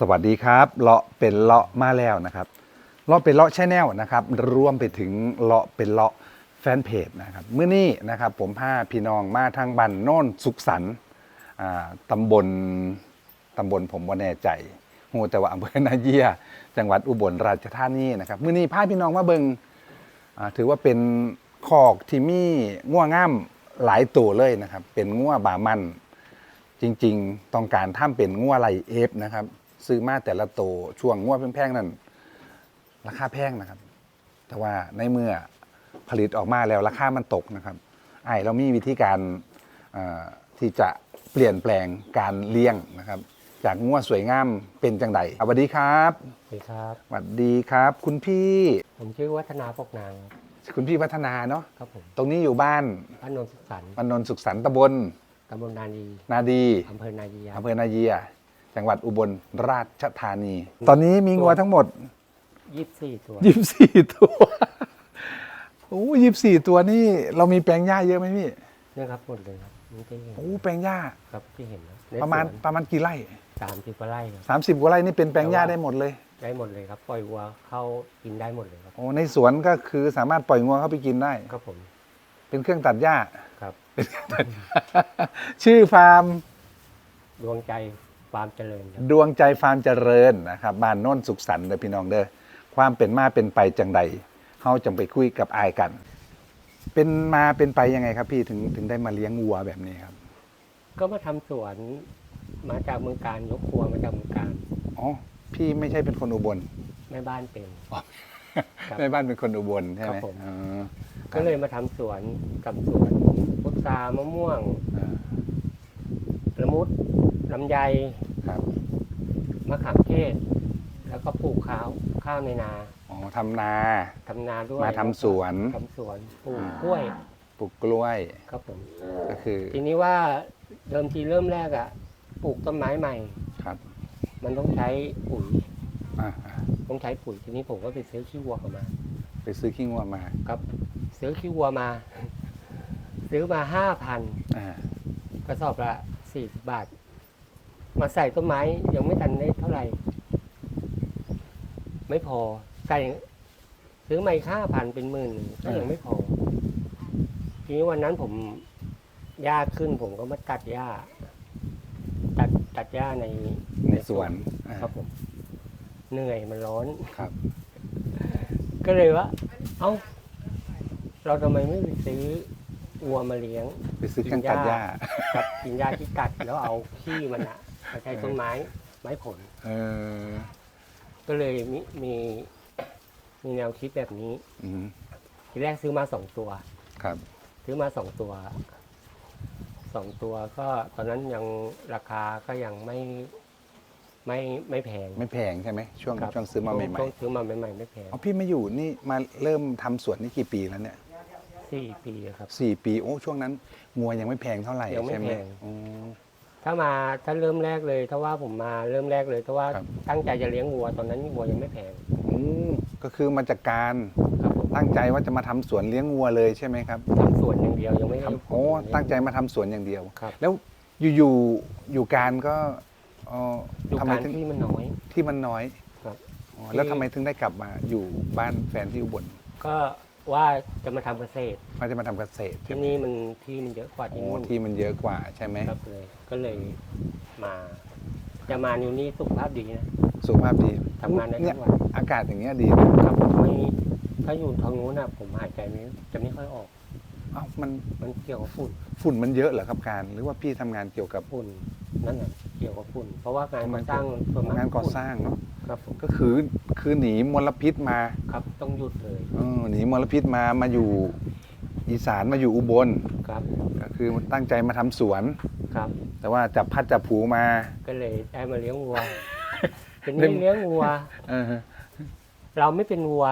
สวัสดีครับเลาะเป็นเลาะมาแล้วนะครับเลาะเป็นเลาะแชแนลนะครับรวมไปถึงเลาะเป็นเลาะแฟนเพจนะครับเมื่อนี้นะครับผมพาพี่น้องมาทางบ้านโน่นสุขสันต์อ่าตำบลตำบลผมว่าแน่ใจหูแต่ว่าอำเภอนาเยีย จังหวัดอุบลราชธานีนะครับเมื่อนี้พาพี่น้องมาเบิงถือว่าเป็นคอกที่มีง่วงง่ามหลายตัวเลยนะครับ เป็นง่วบามันจริง ๆ ต้องการทำเป็นงัวไหลเอฟนะครับ ซื้อมาแต่ละโตวช่วงงัวแพงๆนั่นราคาแพงนะครับ แต่ว่าในเมื่อผลิตออกมาแล้วราคามันตกนะครับไอ้ายเรามีวิธีการเอ่อที่จะเปลี่ยนแปลงการเลี้ยงนะครับ จากงัวสวยงามเป็นจังไดสวัสดีครับสวัสดีครับ สวัสดีครับ คุณพี่ผมชื่อวัฒนาปกนางคุณพี่พัฒนาเนาะครับผมตรงนี้อยู่บ้านบ้านโนนสุขสันต์มันนนท์สุขสันต์ตำบลตำบลนาดีนาดีอำเภอนาดีอำเภอนาเยีย จังหวัดอุบลราชธานี ตอนนี้มีงัวทั้งหมด ยี่สิบสี่ตัว24ตัวโอ้ยี่สี่ตัวนี่เรามีแปลงหญ้าเยอะไหมพี่เนี่ยครับหมดเลยครับนี่ที่เห็นโอ้แปลงหญ้าครับที่เห็นนะประมาณประมาณกี่ไร่สามสิบกว่าไร่ครับ30กว่าไร่นี่เป็นแปลงหญ้าได้หมดเลยได้หมดเลยครับ ปล่อยวัวเข้ากินได้หมดเลยครับ โอ้ในสวนก็คือสามารถปล่อยงัวเข้าไปกินได้ ครับผมเป็นเครื่องตัดหญ้า ครับ ชื่อฟาร์มดวงใจ ความเจริญครับดวงใจฟาร์มเจริญนะครับบ้านโน้นสุขสันต์เด้อพี่น้องเด้อความเป็นมาเป็นไปจังใดเฮาจังไปคุยกับอายกัน เป็นมาเป็นไปยังไงครับพี่ถึงถึงได้มาเลี้ยงวัวแบบนี้ครับก็มาทำสวนมาจากเมืองการยกครัวมาจากเมืองการอ๋อพี่ไม่ใช่เป็นคนอุบลแม่บ้านเป็น ครับแม่บ้านเป็นคนอุบลใช่ไหมครับผม อ๋อก็เลยมาทำสวนกับสวนพุทรามะม่วงอ่าละมุดลำไย ครับมะขามเทศ แล้วก็ปลูกข้าวข้าวในนาอ๋อทำนา ทำนาด้วยมาทำสวน ทำสวนปลูกอ่ากล้วยปลูกกล้วย ครับผม ก็คือทีนี้ว่าเดิมทีเริ่มแรกอะปลูกต้นไม้ใหม่ ครับ มันต้องใช้ปุ๋ยอ่าอ่าต้องใช้ปุ๋ยทีนี้ผมก็ไปซื้อขี้วัวเข้ามา ไปซื้อขี้งัวมา ครับ ซื้อขี้วัวมา ซื้อมาห้าพันอ่ากระสอบละสี่สิบบาท มาใส่ต้นไม้ยังไม่ทันได้เท่าไหร่ ไม่พอใส่ซื้อมาอีกห้าพันเป็นหมื่นหนึ่งก็ยังไม่พอ ทีนี้วันนั้นผมหญ้าขึ้นผมก็มาตัดหญ้า ตัดตัดหญ้าในในสวนอ่าครับผม เหนื่อยมันร้อนครับ ก็เลยว่า เอ้า เราทำไมไม่ไปซื้อวัวมาเลี้ยง ไปซื้อเครื่องตัดหญ้ากับกินหญ้าที่กัดแล้วเอาขี้มันอะ มาใช้ต้นไม้ไม้ผล เออก็เลยมีมีมีแนวคิดแบบนี้ อืมทีแรกซื้อมาสองตัว ครับซื้อมาสองตัวสองตัวก็ตอนนั้นยังราคาก็ยังไม่ไม่ไม่แพง ไม่แพงใช่ไหมช่วงครับ ช่วงซื้อมาใหม่ช่วงซื้อมาใหม่ๆไม่แพงๆอ๋อพี่มาอยู่นี่มาเริ่มทำสวนนี่กี่ปีแล้วเนี่ยสี่ปีอะครับ สี่ปีโอ้ช่วงนั้นงัวยังไม่แพงเท่าไหร่ยังไม่ใช่ไหมแพง อ๋อ ถ้ามาถ้าเริ่มแรกเลยถ้าว่าผมมาเริ่มแรกเลยถ้าว่าครับ ตั้งใจจะเลี้ยงวัวตอนนั้นวัวยังไม่แพงอืมก็คือมาจากการครับผมตั้งใจว่าจะมาทำสวนเลี้ยงวัวเลยใช่ไหมครับทำสวนอย่างเดียวยังไม่ได้ทำโอ้ตั้งใจมาทำสวนอย่างเดียว ครับแล้วอยู่ๆอยู่การก็เอ่อดูทำไมการถึงที่มันน้อย ที่มันน้อยครับ อ๋อแล้วที่ทำไมถึงได้กลับมาอยู่บ้านแฟนที่อุบลก็ ว่าจะมาทำเกษตร ว่าจะมาทำเกษตรใช่ที่ไหมนี่มันที่มันเยอะกว่าที่โอ้นู่นที่มันเยอะกว่าใช่ไหมครับเลย ก็เลยมา จะมาอยู่นี่สุขภาพดีนะ สุขภาพดีทำงานได้เนี่ทุยกวัน อากาศอย่างเงี้ยดีนะครับไม่ถ้าอยู่ทางนู้นน่ะผมหายใจไม่จะไม่ค่อยออก เอ้ามันมันเกี่ยวกับฝุ่นฝุ่นมันเยอะเหรอครับการ หรือว่าพี่ทำงานเกี่ยวกับฝุ่นนั่นแหละเกี่ยวกับฝุ่น เพราะว่างานทำไมก่อสร้างส่วนมากงานก่อฝุ่สร้างเนาะ ครับผมก็คือ คือหนีมลพิษมาครับต้องหยุดเลยเออหนีมลพิษมามาอยู่อีสานมาอยู่อุบลครับก็คือตั้งใจมาทำสวน ครับ แต่ว่าจับพัดจับผูมา ก็เลยได้มาเลี้ยงวัว เป็นเลี้ยงนี่เลี้ยงวัว เออเราไม่เป็นวัว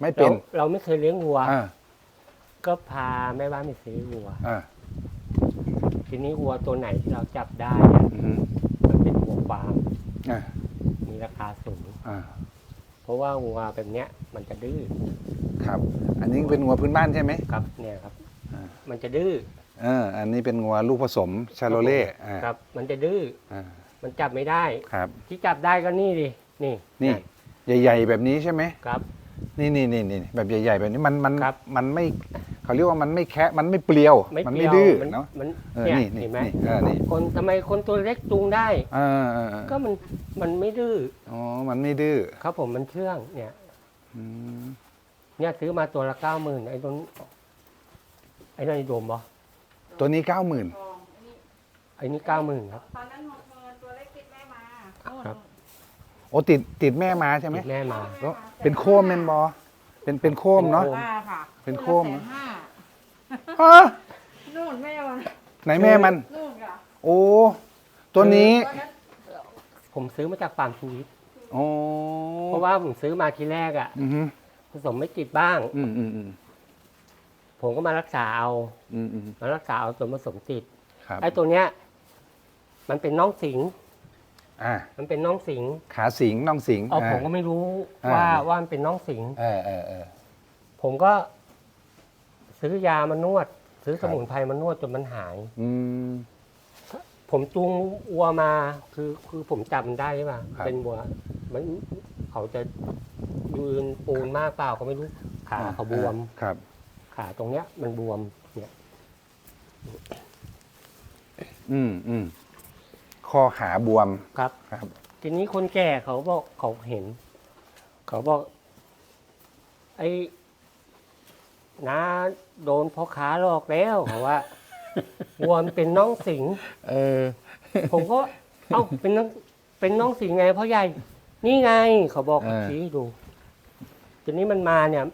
ไม่เป็นราเราไม่เคยเลี้ยงวัว อ่าก็พาแม่บ้านไปซื้อวัว อ่าทีนี้วัวตัวไหนที่เราจับได้เนี่ยอืมมันเป็นวัวฟาร์มอ่ามีราคาสูง อ่าเพราะ ว่าวัวแบบเนี้ยมันจะดื้อครับ อันนี้เป็นงัวพื้นบ้านใช่ไหมครับเนี่ยครับ อ่ามันจะดื้อเอออันนี้เป็นงัวลูกผสมชาโลเล่อ่าครับ มันจะดื้ออ่ามันจับไม่ได้ ครับ ที่จับได้ก็นี่ดินี่นี่ใหญ่ ๆ แบบนี้ใช่ไหม ครับ นี่นี่นี่นี่แบบใหญ่ ๆ แบบนี้มันมันครับ มันไม่ เขาเรียกว่ามันไม่แคะมันไม่เปลียวไม่มันเปไม่รี้ยวดื้อมันเนาะมันเออเนี่ยนี่นี่เห็นไหมนี่เออนี่คนทำไมคนตัวเล็กจูงได้เออเออเออก็มันมันไม่ดื้ออ๋อมันไม่ดื้อครับผมมันเชื่องเนี่ยอืมเนี่ยซื้อมาตัวละเก้าหมื่นไอ้ต้นไอ้นั่นไอ้โดมบอตัวนี้เก้าหมื่นทองอันนี้ไอ้นี่เก้าหมื่นครับตอนนั้นหกหมื่นตัวเล็กติดแม่มาครับโอ้ติดติดแม่มาใช่ไหมติดแม่มาก็เป็นโคมแมนบอเป็นเป็นโคมเนาะโคมมาค่ะเป็นโคมตัวละแสนห้า ฮะนู่นแม่มันไหนแม่มัน นู่นค่ะโอ้ ตัวนี้ตัวนั้นผมซื้อมาจากฟาร์มชีวิต โอ้เพราะว่าผมซื้อมาทีแรกอะอืมฮึผสมไม่ติดบ้าง อืมอืมอืมผมก็มารักษาเอา อืมอืมมารักษาเอาจนผสมติด ครับไอ้ตัวเนี้ย มันเป็นน้องสิง อ่ามันเป็นน้องสิงขาสิงน้องสิงเออผมก็ไม่รู้อ่าว่าว่ามันเป็นน้องสิง เออเออเออผมก็ ซื้อยามานวด ซื้อครัสบมุนไพรมานวดจนมันหาย อืม ผมจูงวัวมาคือคือผมจำได้ใช่ป่ะครับเป็นวัวมันเขาจะยืนปูนมากเปล่าก็ไม่รู้ขาเขาบวม ครับ ขาตรงเนี้ยมันบวมเนี่ยอืมอืมคอขาบวมครับ ครับ ทีนี้คนแก่เขาบอกเขาเห็น เขาบอก ไอ้ น้าโดนพ่อค้าหลอกแล้วเขาว่าวัวมันเป็นน้องสิง เออ ผมก็ เอ้าเป็นน้องเป็นน้องสิงไงพ่อใหญ่ นี่ไงเขาบอกเออชี้ให้ดูทีนี้มันมาเนี่ย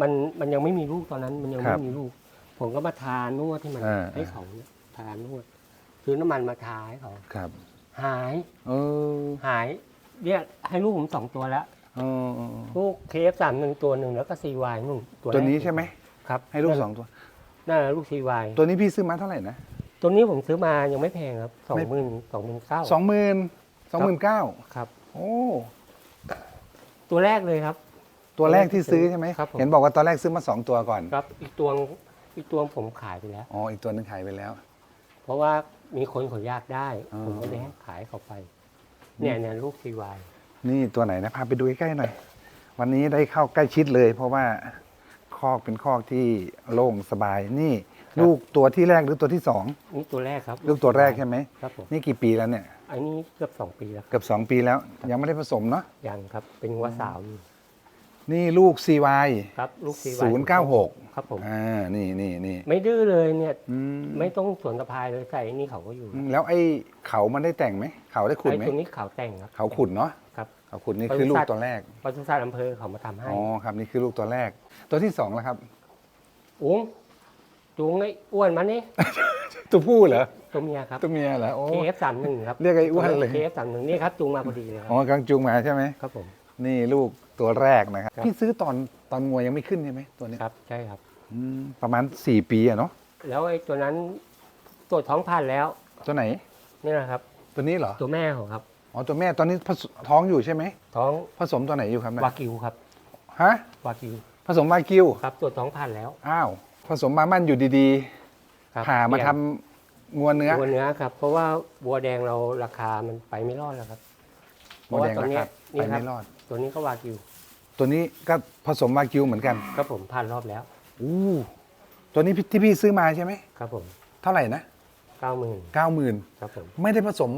มันมันยังไม่มีลูกตอนนั้น มันยังครัไม่บมีลูก ผมก็มาทานวดที่มันเออให้เขาเนี่ยทานวดซื้อน้ำมันมาทาให้เขาครับ หายเออหายเนี่ยให้ลูกผมสองตัวแล้ว เออเออลูกเคฟสามหนึ่งตัวหนึ่งแล้วก็ซีวายหนึ่งตัวตัวแรกนี้ใช่ไหม ครับให้ลูกสองตัวนั่นแหละลูกซีวายตัวนี้พี่ซื้อมาเท่าไหร่นะตัวนี้ผมซื้อมายังไม่แพงครับสองไม่หมื่นสองหมื่นเก้าสองหมื่นสองหมื่นเก้าครับ โอ้ตัวแรกเลยครับ ตัวแรกที่ซื้อใช่ไหมครับผมเห็นบอกว่าตอนแรกซื้อมาสองตัวก่อนครับ อีกตัวอีกตัวผมขายไปแล้วอ๋ออีกตัวหนึงขายไปแล้ว เพราะว่ามีคนเขาอยากได้อ๋อผมก็เลยให้ขายเขาไป เนี่ยเนี่ยลูกซีวายนี่ตัวไหนนะพาไปดูใกล้ๆหน่อย วันนี้ได้เข้าใกล้ชิดเลย เพราะว่าค อกเป็นคอกที่โล่งสบายนี่ลูกตัวที่แรกหรือตัวที่สองนี่ตัวแรกครับลูกตัวแรกใช่ไหมครับผมนี่กี่ปีแล้วเนี่ยอันนี้เกือบสองปีแล้วเกือบสองปีแล้ว ยังไม่ได้ผสมเนาะยังครับ เป็นวัวสาวอยู่นี่ลูก CY ครับลูกซีวายศูนย์เก้าหกครับผมอ่านี่นี่นี่ไม่ดื้อเลยเนี่ยอืมไม่ต้องสวนสะพายเลยใส่นี่เขาก็อยู่แล้วไอ้เขามันได้แต่งไหมเขาได้ขุดไอ้ไหมตัวนี้เขาแต่งครับเขาขุดเนาะครับ เขาขุดนี่คือลูกตัวแรกปศุสัตว์อำเภอเขามาทำให้อ๋อครับนี่คือลูกตัวแรก ตัวที่สองแล้วครับ อุ้งจูงไอ้อ้วนมานี่ ตัวผู้เหรอตัวเมียครับ ตัวเมียเหรอโอ้ KF สามหนึ่งครับเรียกไอ้อ้วนเลย KF สามหนึ่งนี่ครับจูงมาพอดีเลยคอ๋รับอกำลังจูงมาใช่ไหมครับผม นี่ลูกตัวแรกนะครับครับ พี่ซื้อตอนตอนงวยยังไม่ขึ้นใช่ไหมตัวนี้ครับใช่ครับ อืมประมาณ 4 ปีอะเนาะแล้วไอ้ตัวนั้นตรวจท้องผ่านแล้วตัวไหน นี่แหละครับ ตัวนี้เหรอตัวแม่ของครับ อ๋อตัวแม่ตอนนี้ผสท้องอยู่ใช่ไหมท้องผสมตัวไหนอยู่ครับนะวากิวครับฮะวากิวผสมวากิวครับตรวจท้องผ่านแล้วอ้าวผสมมามั่นอยู่ดีครับๆผ่ามาทำงวเนื้อ วัวเนื้อครับ เพราะว่าวัวแดงเราราคามันไปไม่รอดแล้วครับ เพโมราะแดว่างตัวนะเนี้คยรับนี่ไปครับไม่รอด ตัวนี้ก็วากิวตัวนี้ก็ผสมวากิวเหมือนกันครับผมผ่านรอบแล้วอู้ตัวนี้พี่ที่พี่ซื้อมาใช่ไหมครับผมเท่าไหร่นะเก้าหมื่นเก้าหมื่นครับผมไม่ได้ผสม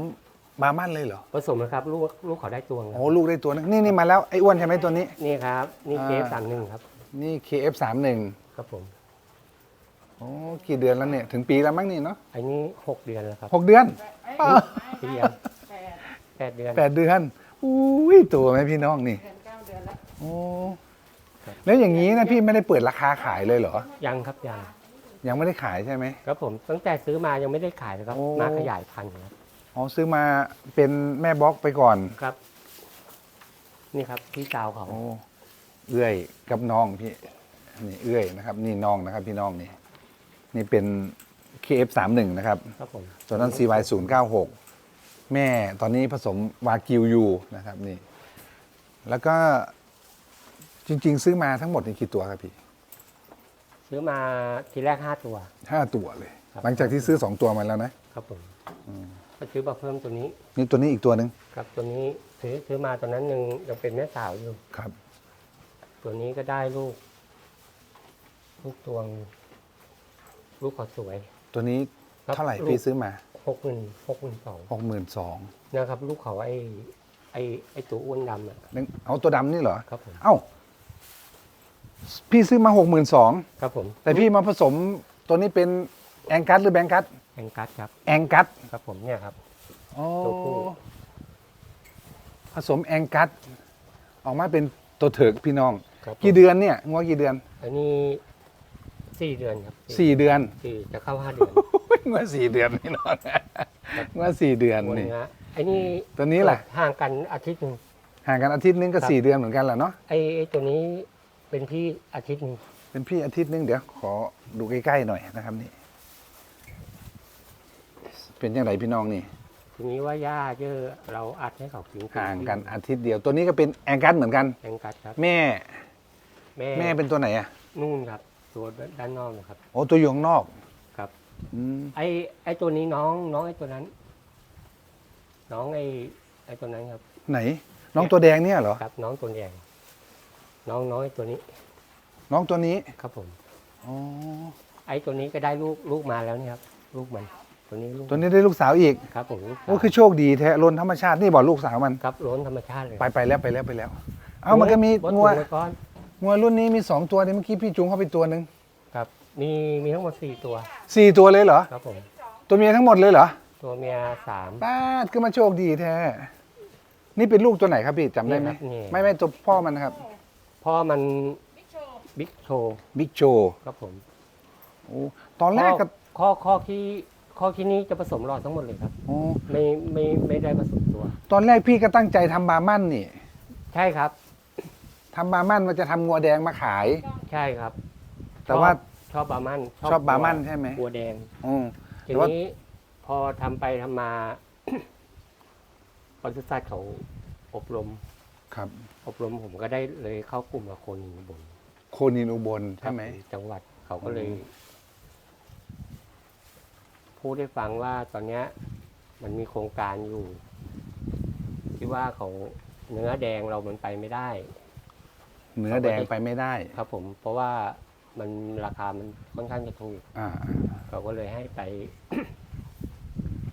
มามั่นเลยเหรอผสมนะครับลูกลูกเขาได้ตัวงคโอ้รับลูกได้ตัวนึงนี่นี่มาแล้วไอ้อ้วนใช่ไหมตัวนี้ นี่ครับ นี่อ่า เคฟสามหนึ่งครับนี่ KF31 ครับผม โอ้กี่เดือนแล้วเนี่ยถึงปีแล้วมั้งนี่เนาะอันนี้หกเดือนแล้วครับหกเดือนเอ้ยปีเดียวแปดแปดเดือนแปดเดือนอุ้ยตัวไหมพี่น้องนี่เดือนเก้าเดือนแล้วโอ้แล้วอย่างนี้นะพี่ไม่ได้เปิดราคาขายเลยเหรอ ยังครับยังยังไม่ได้ขายใช่ไหม ครับผม ตั้งแต่ซื้อมายังไม่ได้ขายเลยครับ โอ้ มาขยายพันธุ์ครับ อ๋อซื้อมาเป็นแม่บล็อกไปก่อนครับ นี่ครับพี่สาวเขาโอ้เอื้อยกับน้องพี่นี่เอื้อยนะครับ นี่น้องนะครับ พี่น้องนี่ นี่เป็น KF31 นะครับครับผมตัวนั้น CY096 แม่ตอนนี้ผสมวากิวอยู่นะครับนี่ แล้วก็จริง ๆ ซื้อมาทั้งหมดนี่กี่ตัวครับพี่ซื้อมาทีแรกห้าตัวห้าตัวเลย ครับ หลังจากที่ซื้อสองตัวมาแล้วนะครับผม ก็ซื้อมาเพิ่มตัวนี้ นี่ตัวนี้อีกตัวหนึ่งครับตัวนี้ซื้อซื้อมาตอนนั้นยังยังเป็นแม่สาวอยู่ ครับ ตัวนี้ก็ได้ลูก ลูกตวง ลูกเขาสวย ตัวนี้ครับเท่าไหร่ลูก พี่ซื้อมาหกหมื่นหกหมื่นสองหกหมื่นสองนะครับ ลูกเขาไอ้ไอ้ไอ้ตัวอ้วนดำอะเอาตัวดำนี่เหรอ ครับผมเอ้า พี่ซื้อมาหกหมื่นสองครับผมแต่พี่มาผสมตัวนี้เป็น แองกัสหรือแบงกัสแองกัสครับแองกัสครับผมเนี่ยครับอ๋อตัวผู้ ผสมแองกัสออกมาเป็นตัวเถิกพี่น้อง ครับผมกี่เดือนเนี่ยงวกี่เดือนอันนี้สี่เดือนครับสี่เดือนสี่จะเข้าห้าเดือนงวสี่เดือนพี่น้องงวสี่เดือนวันนี่นี้ไอ้นี่ตัวนี้ล่ะ ห่างกันอาทิตย์หนึ่ง ห่างกันอาทิตย์นึงก็ครับ สี่เดือนเหมือนกันแหละเนาะไอ้ไอ้ตัวนี้เป็นพี่อาทิตย์หนึ่งเป็นพี่อาทิตย์นึงเดี๋ยวขอดูใกล้ๆหน่อยนะครับนี่ เป็นยังไงพี่น้องนี่ทีนี้ว่าหญ้าเยอะเราอัดให้เขากินห่างกันอาทิตย์เดียว ตัวนี้ก็เป็นแองกัสเหมือนกัน แองกัสครับ แม่ แม่แม่เป็นตัวไหนอะนู่นครับ ตัวด้านนอกนะครับ โอ้ตัวอยู่ข้างนอกครับอืมไอ้ไอ้ตัวนี้น้องน้องไอ้ตัวนั้น น้องไอ้ไอ้ตัวนั้นครับ ไหน น้องตัวแดงเนี่ยเหรอครับ น้องตัวแดงน้องน้องไอ้ตัวนี้ น้องตัวนี้ครับผมอ๋อไอ้ตัวนี้ก็ได้ลูกลูกมาแล้วนี่ครับ ลูกมัน ตัวนี้ลูกตัวนี้ได้ลูกสาวอีกครับผมลูกสาวโอ้คือโชคดีแท้ลนธรรมชาตินี่บอกลูกสาวมัน ครับล้นธรรมชาติเลยไปไปแล้วไปแล้วไปแล้ว เอามันก็มีบดงัวถุไก้อนงัวรุ่นนี้มีสองตัวเนี่ยเมื่อกี้พี่จุงเข้าไปตัวหนึ่งครับ มีมีทั้งหมดสี่ตัวสี่ตัวเลยเหรอ ครับผม ตัวเมียทั้งหมดเลยเหรอตัวเมียสาม ป้าดก็มาโชคดีแท้นี่เป็นลูกตัวไหนครับพี่จำได้ไหมนี่ครับนี่ ไม่ไม่ตัวพ่อมันนะครับพ่อมันบิ๊กโชว์บิ๊กโชว์บิ๊กโจครับผมโอ้ตอนแรกก็ข้อข้อที่ ข้อที่นี้จะผสมหลอดทั้งหมดเลยครับโอ้ไม่ไม่ไม่ได้ผสมตัว ตอนแรกพี่ก็ตั้งใจทำบาร์มั่นนี่ใช่ครับ ทำบาร์มั่นมันจะทำงัวแดงมาขาย ใช่ครับแต่ว่า ชอบบาร์มันชอบบาร์มันใช่ไหม บัวแดง อืม ทีแต่ว่า นี้พอทำไปทำมา ปศุสัตว์เขาอบรม ครับ อบรมผมก็ได้เลยเข้ากลุ่มกับคนบนโคนินอุบลใช่ไหม จังหวัดเขาก็เลยอืม พูดให้ฟังว่าตอนเนี้ยมันมีโครงการอยู่ ที่ว่าเขาเนื้อแดงเรามันไปไม่ได้ เนื้อแดงไปไม่ได้ครับ ผม เพราะว่ามันราคามันค่อนข้างจะถูกอ่าเขาก็เลยให้ไป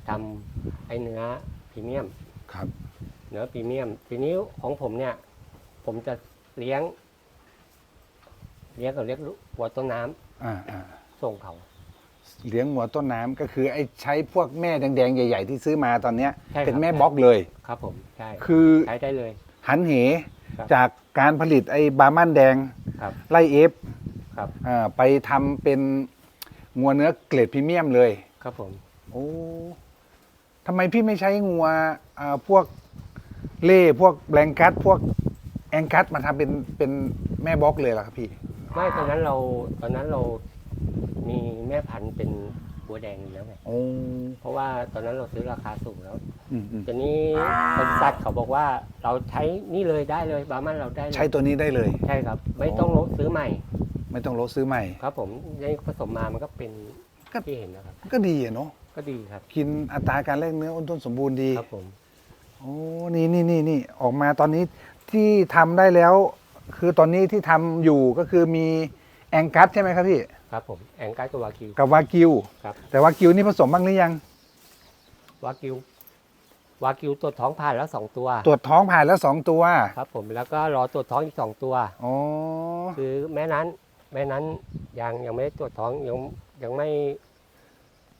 ทำไอ้เนื้อพรีเมียม ครับ เนื้อพรีเมียม ทีนี้ของผมเนี่ย ผมจะเลี้ยง เลี้ยงเขาเรียกหัวต้นน้ำอ่าอ่าส่งเขา เลี้ยงหัวต้นน้ำก็คือไอ้ใช้พวกแม่แดงๆ ใหญ่ ๆ ที่ซื้อมาตอนเนี้ยใช่ครับ เป็นแม่บล็อกเลย ครับผมใช่คือใช้ได้เลย หันเหครับ จากการผลิตไอ้บาร์มันแดงครับ ไล่เอฟครับ อ่าไปทำเป็นงัวเนื้อเกรดพรีเมียมเลย ครับผม โอ้ทำไมพี่ไม่ใช้งัวอ่าพวกเล่พวกแบงกัสพวกแองกัสมาทำเป็นเป็นแม่บล็อกเลยล่ะครับพี่ ไม่ตอนนั้นเราตอนนั้นเรา มีแม่พันธุ์เป็นบัวแดงอยู่แล้วไงโอ้เพราะว่าตอนนั้นเราซื้อราคาสูงแล้วอืมอืมทีนี้บริษัทเขาบอกว่าเราใช้นี่เลยได้เลยบาร์มันเราได้เลยใช้ตัวนี้ได้เลย ใช่ครับ ไม่ต้องลดซื้อใหม่ ไม่ต้องลดซื้อใหม่ ครับผมได้ผสมมามันก็เป็นก็ ที่เห็นนะครับ ก็ดีอะเนาะก็ดีครับ กินอัตราการแลกเนื้ออ้นต้นสมบูรณ์ดีครับผม โอ้นี่นี่นี่นี่ออกมาตอนนี้ที่ทำได้แล้ว คือตอนนี้ที่ทำอยู่ก็คือมีแองกัสใช่ไหมครับพี่ ครับผมแองกัสกับวากิว กับวากิว ครับ แต่วากิวนี่ผสมบ้างหรือยัง วากิว วากิวตรวจท้องผ่านแล้วสองตัว ตรวจท้องผ่านแล้วสองตัวครับผมแล้วก็รอตรวจท้องอีกสองตัว อ๋อคือแม่นั้นแม่นั้นยังยังไม่ได้ตรวจท้องยังยังไม่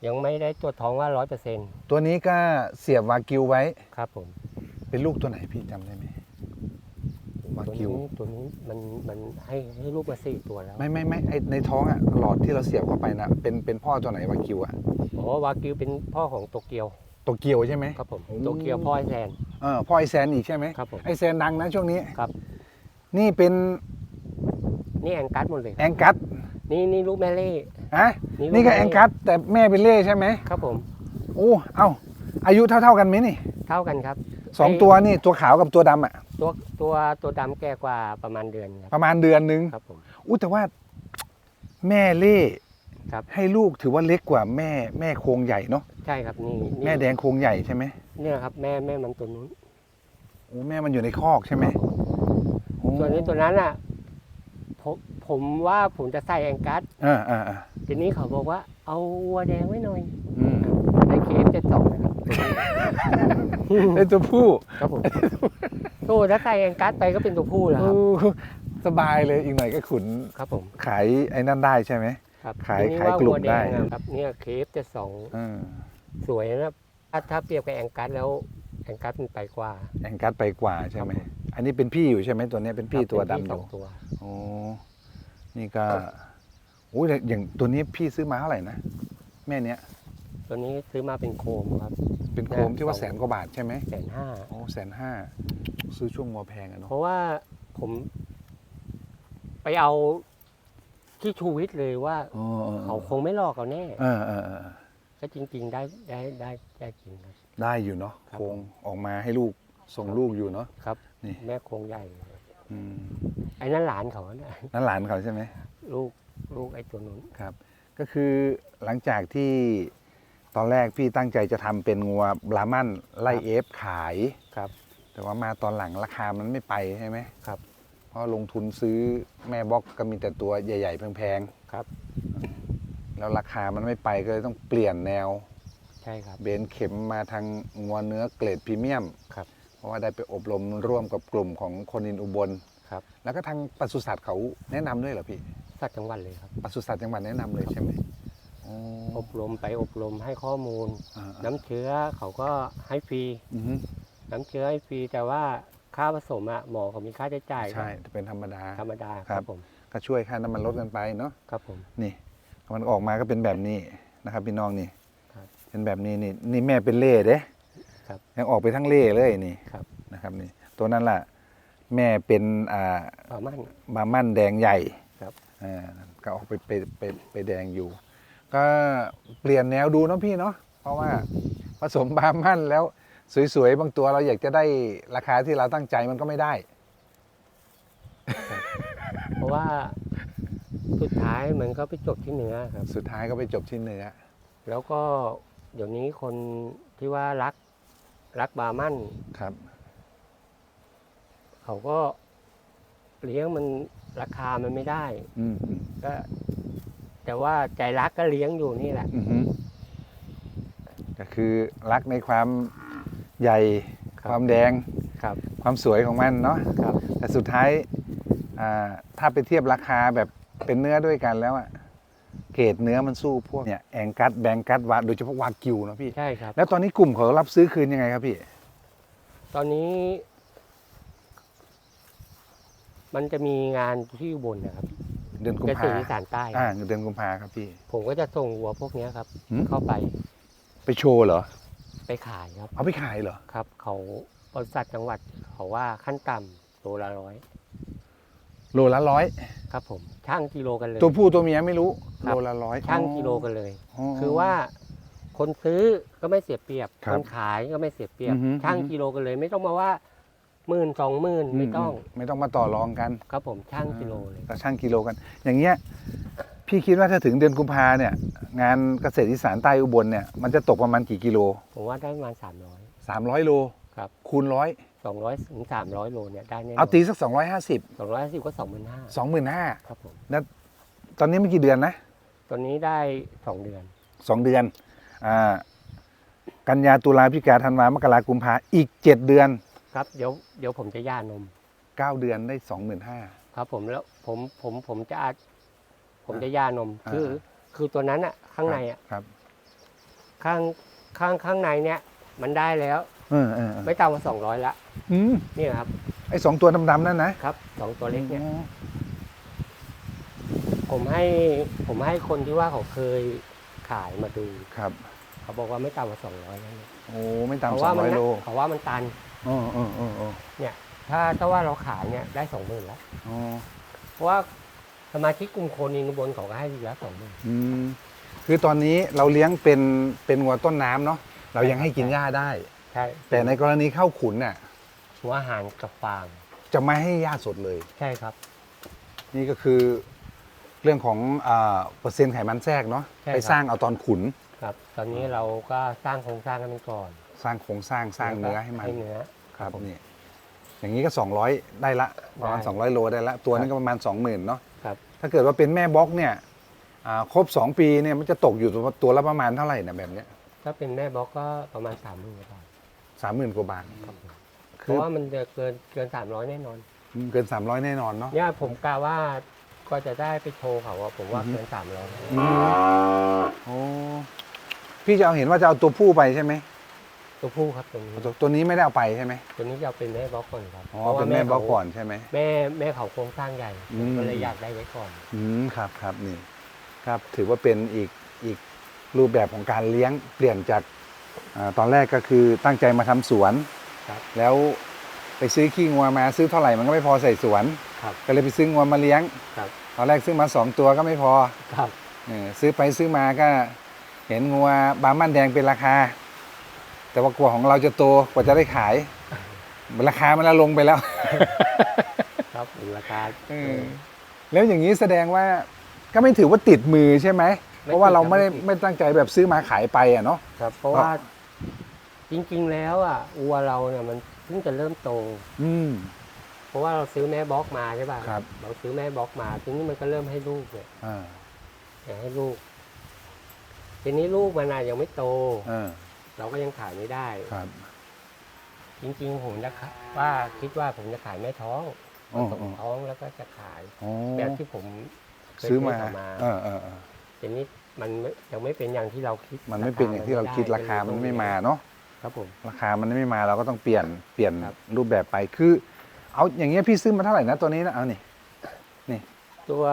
ยังไม่ได้ตรวจท้องว่าร้อยเปอร์เซ็นต์ตัวนี้ก็เสียบวากิวไว้ ครับผม เป็นลูกตัวไหนพี่จำได้ไหม วาตัวกินี้วตัวนี้มันมันให้ให้ลูกมาสี่ตัวแล้วไม่ไม่ไม่ไอในท้องอะหลอดที่เราเสียบเข้าไปนะเป็นเป็นพ่อตัวไหนวากิวอะอ๋อวากิวเป็นพ่อของโตเกียวตัวเกียวใช่ไหม ครับผมโอ้ โตเกียวพ่อไอแซนเออพ่อไอแซนอีกใช่ไหมครับผมไอแซนดังนะช่วงนี้ครับ นี่เป็นนี่แองกัสหมดเลย แองกัสนี่นี่ลูกแม่เล่ฮะนี่ลูกนี่ก็แม่แองกัสแต่แม่เป็นเล่ใช่ไหมครับผม โอ้เอ้าอายุเท่าเท่าๆกันไหมนี่ เท่ากันครับ สองไอ้ตัวนี่ตัวขาวกับตัวดำอะตัวตัวตัวดำแก่กว่าประมาณเดือนครับประมาณเดือนนึงครับผม อู้แต่ว่าแม่เล่ครับ ให้ลูกถือว่าเล็กกว่าแม่แม่โครงใหญ่เนาะใช่ครับนี่นี่แม่แดงโครงใหญ่ใช่ไหมเนี่ยครับแม่แม่มันตัวนู้นโอ้แม่มันอยู่ในคอกใช่ไหมโอ้ส่วนนี้ตัวนั้นอะผมผมว่าผมจะใส่แองกัสอ่าอ่าอ่าทีนี้เขาบอกว่าเอาวัวแดงไว้หน่อยอืมได้เคฟเจ็ดสอง นะครับเป็นตัวผู้ครับผมโอ้ถ้าใส่แองกัสไปก็เป็นตัวผู้แล้วครับโอ้สบายเลยอีกหน่อยก็ขุนครับผมขายไอ้นั่นได้ใช่ไหมครับขายทีนี้ขายว่ากลุ่มวัวแดงได้อะครับเนี่ยเคฟเจ็ดสองอ่าสวยนะถ้าถ้าเปรียบกับแองกัสแล้วแองกัสมันไปกว่าแองกัสไปกว่าใช่ไหมครับผมอันนี้เป็นพี่อยู่ใช่ไหมตัวเนี้ยเป็นพี่ครับตัวเป็นดำอพี่สยู่องตัวโอ้นี่ก็โอ้ยอย่างตัวนี้พี่ซื้อมาเท่าไหร่นะแม่เนี้ย ตัวนี้ซื้อมาเป็นโคมครับ เป็นโคมที่ว่าสองแสนกว่าบาทใช่ไหมแสนห้าโอ้แสนห้าซื้อช่วงงัวแพงอะเนาะเพราะว่าผมไปเอาที่ชูวิทย์เลยว่าอ๋ออ๋อเขาคงไม่หลอกเราแน่เออเออเออก็จริง ๆ ได้ได้ได้ได้จริงครับได้อยู่เนาะครับโครงออกมาให้ลูกส่งลูกอยู่เนาะครับนี่แม่โคงใหญ่อืมไอ้นั่นหลานเขานะนั่นหลานเขาใช่ไหมลูกลูกไอ้ตัวนู้นครับ ก็คือหลังจากที่ ตอนแรกพี่ตั้งใจจะทำเป็นงัวบรามันไล่เอฟขายครับ แต่ว่ามาตอนหลังราคามันไม่ไปใช่ไหมครับ เพราะลงทุนซื้อแม่บล็อกก็มีแต่ตัวใหญ่ ๆ แพงครับๆแล้วราคามันไม่ไปก็เลยต้องเปลี่ยนแนวใช่ครับเบนเข็มมาทางงัวเนื้อเกรดพรีเมียมครับ เพราะว่าได้ไปอบรมร่วมกับกลุ่มของคนอินอุบลครับ แล้วก็ทางปศุสัตว์เขาแนะนำด้วยเหรอพี่สัตว์จังหวัดเลยครับปศุสัตว์จังหวัดแนะนำเลยใช่ไหม อ๋ออบรมไปอบรมให้ข้อมูลอ่าน้ำเชื้อเขาก็ให้ฟรีอือฮึน้ำเชื้อให้ฟรีแต่ว่าค่าผสมอะหมอเขามีค่าใช้จ่ายใช่เป็นธรรมดา ธรรมดาคครัรับ บผมก็ช่วยค่าน้ำมันลดกันไปเนาะ ครับผม นี่มันออกมาก็เป็นแบบนี้นะครับ พี่น้องนี่ครับเป็นแบบนี้นี่นี่แม่เป็นเล่เด้ครับยังออกไปทั้งเล่เลยนี่ครับ นะครับนี่ตัวนั้นล่ะ แม่เป็นอ่าประมาณ บามั่นแดงใหญ่ครับ อ่าก็ออกไปไปไปไปแดงอยู่ ก็เปลี่ยนแนวดูเนาะพี่เนาะเพราะว่าผสมบามั่นแล้วสวยๆบางตัวเราอยากจะได้ราคาที่เราตั้งใจมันก็ไม่ได้ เพราะว่าสุดท้ายมันก็ไปจบที่เนื้อครับ สุดท้ายก็ไปจบที่เนื้อ แล้วก็เดี๋ยวนี้คนที่ว่ารักรักบาร์มั่นครับ เขาก็เลี้ยงมันราคามันไม่ได้อืมอืมก็ แต่ว่าใจรักก็เลี้ยงอยู่นี่แหละ อือฮึก็คือรักในความใหญ่ครับ ความแดงครับความสวยของมันเนาะครับ แต่สุดท้ายอ่าถ้าไปเทียบราคาแบบเป็นเนื้อด้วยกันแล้วอะเกรดเนื้อมันสู้พวกเนี่ยแองกัสแบงกัสวาโดยเฉพาะวากิวนะพี่ ใช่ครับ แล้วตอนนี้กลุ่มเขารับซื้อคืนยังไงครับพี่ ตอนนี้ มันจะมีงานที่อุบลนะครับ เดือนกุมเกษภาตรอีสานใต้ อ่าเดือนกุมภาครับพี่ ผมก็จะส่งวัวพวกเนี้ยครับ หืม เข้าไปไปโชว์เหรอ ไปขายครับเอาไปขายเหรอ ครับ เขาบริษัทจังหวัดเขาว่าขั้นต่ำโลละร้อยโลละร้อยครับ ผมช่างกิโลกันเลย ตัวผู้ตัวเมียไม่รู้ ครับ โลละร้อยช่างกิโลกันเลยอ๋อคือว่าคนซื้อก็ไม่เสียเปรียบครัคบนขายก็ไม่เสียเปรียบอือฮึช่างอือฮึ กิโลกันเลย ไม่ต้องมาว่า หมื่นสองหมื่นไม่ต้อง ไม่ต้องมาต่อรองกัน ครับผมช่างกิโลเลยก็ช่างกิโลกัน อย่างเงี้ยพี่คิดว่าถ้าถึงเดือนกุมภาเนี่ย งานเกษตรอีสานใต้อุบลเนี่ยมันจะตกประมาณกี่กิโล ผมว่าได้ประมาณสามร้อย300โลครับคูณร้อยสองร้อยถึงสามร้อยโลเนี่ยได้แน่นอนเอาตีสัก250สองร้อยห้าสิบก็สองหมื่นห้า25,000ครับผมตอนนี้ไม่กี่เดือนนะ ตอนนี้ได้สองเดือน2เดือนอ่ากันยาตุลาพฤศจิกาธันวามกรากุมภาอีก7เดือน ครับเดี๋ยวเดี๋ยวผมจะย่านม 9 เดือนได้ 25,000 ครับผมแล้วผมผมผมจะอาจผมจะย่านม อ่า คือ คือตัวนั้นอะข้างในอะครับข้างข้างข้างในเนี่ยมันได้แล้ว เออเออเออไม่ต่ำกว่าสองร้อยละอืมนี่ครับไอ้สองตัวดำๆนั่นนะครับสองตัวเล็กเนี่ยอ๋อผมให้ผมให้คนที่ว่าเขาเคยขายมาดู ครับ เขาบอกว่าไม่ต่ำกว่าสองร้อยนั่นเองโอ้ไม่เขาต่ำสอว่างมัร้อยโล เขาว่ามันตัน อ๋ออ๋ออ๋ออ๋อเนี่ยถ้าถ้าว่าเราขายเนี่ยได้สองหมื่นแล้ว อ๋อเพราะว่าสมาชิกกลุ่มโคนอินอุบลเขาก็ให้ดีแล้วสองหมื่นอืมคือตอนนี้เราเลี้ยงเป็นเป็นงัวต้นน้ำเนาะเรายังให้กินหญ้าได้ ใช่แต่ในกรณีเข้าขุนน่ะหัวอาหารกับฟางจะไม่ให้หญ้าสดเลย ใช่ครับ นี่ก็คือเรื่องของอ่าเปอร์เซ็นต์ไขมันแทรกเนาะใช่ครับ ไปสร้างเอาตอนขุน ครับ ตอนนี้เราก็สร้างโครงสร้างกันไปก่อน สร้างโครงสร้างสร้างเนื้อให้มันให้เนื้อ ครับนี่อย่างนี้ก็ 200 ได้ละประมาณได้200 โลได้ละตัวครันึบงก็ประมาณ 20,000เนาะครับ ถ้าเกิดว่าเป็นแม่บล็อกเนี่ยอ่าครบ 2 ปีเนี่ยมันจะตกอยู่ตัวตัวละประมาณเท่าไหร่นะแบบเนี้ยถ้าเป็นแม่บล็อกก็ประมาณสามหมื่นบาทสามหมื่นกว่าบาท ครับผมเพคือ ราะว่ามันจะเกินเกินสามร้อยแน่นอนเกิน 300 แน่นอนเนาะ เนี่ยผมกะว่าก็จะได้ไปโชว์เขาว่าผมว่าอือฮึ เกินสามร้อยอืมโอ้พี่จะเอาเห็นว่าจะเอาตัวผู้ไปใช่ไหม ตัวผู้ครับตัวนี้ตัวตัวนี้ไม่ได้เอาไปใช่ไหมตัวนี้จะเอาเป็นแม่บล็อกก่อนครับอ๋อพราะว่าเป็นแม่บล็อกขาก่อนใช่ไหม แม่แม่เขาโครงสร้างใหญ่อืม ก็เลยอยากได้ไว้ก่อน อืมครับครับนี่ครับถือว่าเป็นอีกอีกรูปแบบของการเลี้ยงเปลี่ยนจากอาตอนแรกก็คือตั้งใจมาทำสวนครับแล้วไปซื้อขี้งัวมาซื้อเท่าไหร่มันก็ไม่พอใส่สวน ครับก็เลยไปซื้องัวมาเลี้ยงครับ ตอนแรกซื้อมาสองตัวก็ไม่พอครับ เออซื้อไปซื้อมาก็เห็นงัวบาร์มันแดงเป็นราคา แต่ว่ากลัวของเราจะโตกว่าจะได้ขาย ราคามันละลงไปแล้ว ครับราคาเออแล้วอย่างนี้แสดงว่าก็ไม่ถือว่าติดมือใช่ไหมไม่เพราะว่าเราไม่ได้ติดครับไม่ตั้งใจแบบซื้อมาขายไปอะเนาะครับ เพราะว่าจริง ๆ แล้วอะวัวเราเนี่ยมันเพิ่งจะเริ่มโต อืมเพราะว่าเราซื้อแม่บล็อกมาใช่ป่ะครับเราซื้อแม่บล็อกมาทีนี้มันก็เริ่มให้ลูกเนี่ยอ่าเนี่ยให้ลูก ทีนี้ลูกมันน่ะยังไม่โตเออ เราก็ยังขายไม่ได้ ครับ จริงๆผมจะขะว่าคิดว่าผมจะขายแม่ท้องผอ๋อสมอ๋อ ท้องแล้วก็จะขาย อ๋อแบบที่ผมเคยซื้อมาเทศกเออเออเออทีนี้มันไม่ยังไม่เป็นอย่างที่เราคิดมันไม่เป็นอย่างที่เราคิดราคามันไม่มาเนาะ ครับผม ราคามันไม่มาเราก็ต้องเปลี่ยนเปลี่ยนครับ รูปแบบไปคือ เอาอย่างเงี้ยพี่ซื้อมาเท่าไหร่นะตัวนี้นะเอานี่ตัว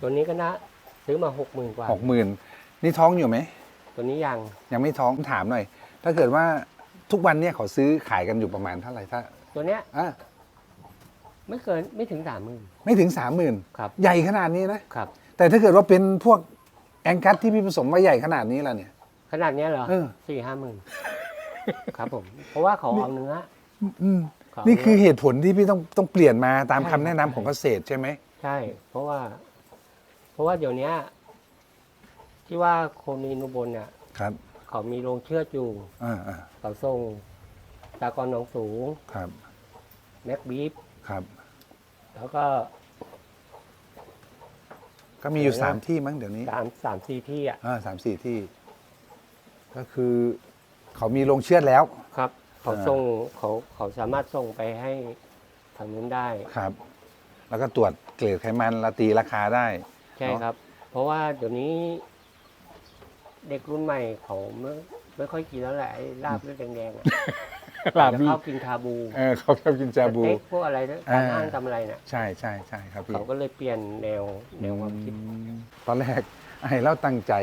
ตัวนี้ก็นะซื้อมาหกหมื่นกว่าหกหมื่นนี่ท้องอยู่ไหม ตัวนี้ยังยังไม่ท้องถามหน่อย ถ้าเกิดว่าทุกวันเนี่ยเขาซื้อขายกันอยู่ประมาณเท่าไหร่ถ้าตัวเนี้ยอะไม่เกินไม่ถึงสามหมื่นไม่ถึงสามหมื่นครับใหญ่ขนาดนี้นะครับ แต่ถ้าเกิดว่าเป็นพวกแองกัสที่พี่ผสมมาใหญ่ขนาดนี้แล้วเนี่ย ขนาดเนี้ยเหรอเออ สี่ห้าหมื่นครับผม เพราะว่าเขาเอาเนื้อ อืมเขานี่เาคือเหตุผลที่พี่ต้องต้องเปลี่ยนมาตามใช่คำแนะนำของเกษตรใช่ไหม ใช่ เพราะว่า เพราะว่าเดี๋ยวเนี้ย ที่ว่าโคนีนุบลเนี่ยครับเขามีโรงเชือดอยู่อ่าอ่าเขาส่งตากรหนองสูงครับแม็กบีฟครับ แล้วก็ก็มีอยู่เออสามที่มั้งเดี๋ยวนี้สามสามสี่ที่อะอ่าสามสี่ที่ ก็คือเขามีโรงเชือดแล้วครับ เขาอ่าส่งเขาเขาสามารถส่งไปให้ทางนู้นได้ครับ แล้วก็ตรวจเกรดไขมันและตีราคาได้ ใช่เนอะครับ เพราะว่าเดี๋ยวนี้ เด็กรุ่นใหม่เขาไม่ไม่ค่อยกินแล้วแหละไอ้ลาบเลือดแดงๆอะลาบแล้วบี้เขากินคาบูเออเขาชอบกินจาบู สเต็กพวกอะไรนะอ่าการอ้างทำอะไรเนี่ยใช่ใช่ใช่ครับพี่เขาก็เลยเปลี่ยนแนวแนวความคิด อืมตอนแรกไอ้เราตั้งใจ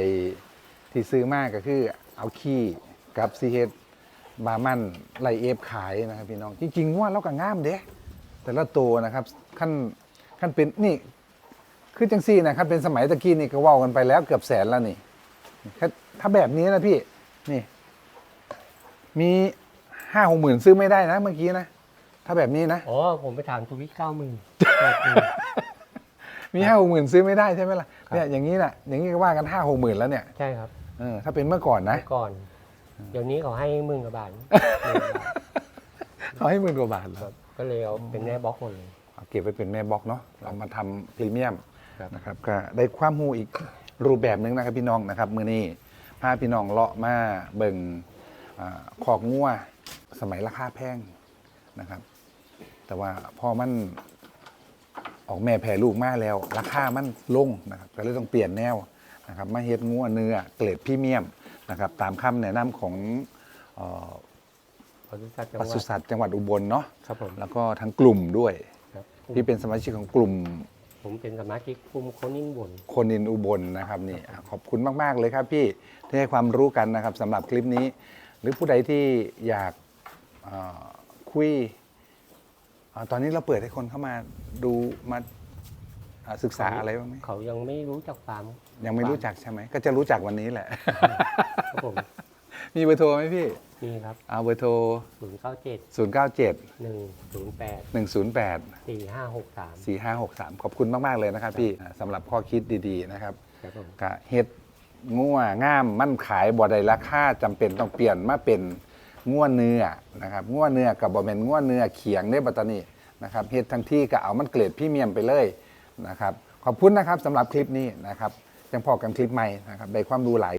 ที่ซื้อมากก็คือ เอาขี้กับซีเฮดบามันไลเอฟขายนะครับพี่น้อง จริงๆว่าเราก็ง่ามเด้แต่ละตัวนะครับขั้นขั้นเป็นนี่ คือจังซี่นะครับเป็นสมัยตะกี้นี่ก็เว่ากันไปแล้วเกือบแสนแล้วนี่ ถ้าถ้าแบบนี้นะพี่ นี่ มีห้าหกหมื่นซื้อไม่ได้นะเมื่อกี้นะ ถ้าแบบนี้นะ อ๋อ ผมไปถามทูวิทเก้าหมื่นมีห้าหกหมื่นซื้อไม่ได้ใช่ไหมล่ะครับเนี่ยอย่างนี้แหละอย่างนี้ก็ว่ากันห้าหกหมื่นแล้วเนี่ย ใช่ครับเออถ้าเป็นเมื่อก่อนนะเมื่อก่อน เดี๋ยวนี้เขาให้หมื่นกว่าบาทหมื่นกว่าบาทเขาให้หมื่นกว่าบาทคแล้รัวบก็เลยเอาเป็นแม่บล็อกหมดเลยเอาเก็บไว้เป็นแม่บล็อกเนาะเรามาทำพรีเมียมครับนะครับ ก็ได้ความหูอีก รูปแบบหนึงนะครับพี่น้องนะครับมือนี้พาพี่น้องเลาะมาเบิ่งอาขอกงัวสมัยราคาแพงนะครับ แต่ว่าพอมันออกแม่แผ่ลูกมาแล้ว ราคามันลงนะครับก็เลยต้องเปลี่ยนแนวนะครับมาเฮ็ดงัวเนื้อเกรดพรีเมียมนะครับ ตามคำแนะนำของเอ่อปศุสัตว์จังปหวัศุดสัตว์จังหวัดอุบลเนาะครับผม แล้วก็ทั้งกลุ่มด้วย ครับที่เป็นสมาชิกของกลุ่ม ผมเป็นสมาชิกกลุ่มคนนิ่งบ่นคนอินอุบลนะครับนี่อะขอบคุณมาก ๆ เลยครับพี่ที่ให้ความรู้กันนะครับสำหรับคลิปนี้ หรือผู้ใดที่อยากเอ่อคุยอ่าตอนนี้เราเปิดให้คนเข้ามาดูมาอ่าศึกษาอะไรบ้างไหมเขายังไม่รู้จักฟาร์มยังไม่รู้จักใช่ไหมก็จะรู้จักวันนี้แหละ ครับผม มีเบอร์โทรไหมพี่ นี่ครับเอาเบอร์โทร ศูนย์เก้าเจ็ด097 หนึ่งศูนย์แปด108 สี่ห้าหกสาม4563 ขอบคุณมาก ๆ เลยนะครับพี่อ่าสำหรับข้อคิดดีๆนะครับ ครับผม กะเฮ็ดงัวง่ามมั่นขายบ่ได้ราคาจำเป็นต้องเปลี่ยนมาเป็นงัวเนื้อนะครับงัวเนื้อกับบ่แม่นงัวเนื้อเขียงได้บัดตอนนี้นะครับเฮ็ดทั้งที่ก็เอามันเกรดพรีเมียมไปเลยนะครับขอบคุณนะครับสำหรับคลิปนี้นะครับยังพอกันคลิปใหม่นะครับได้ความรู้หลาย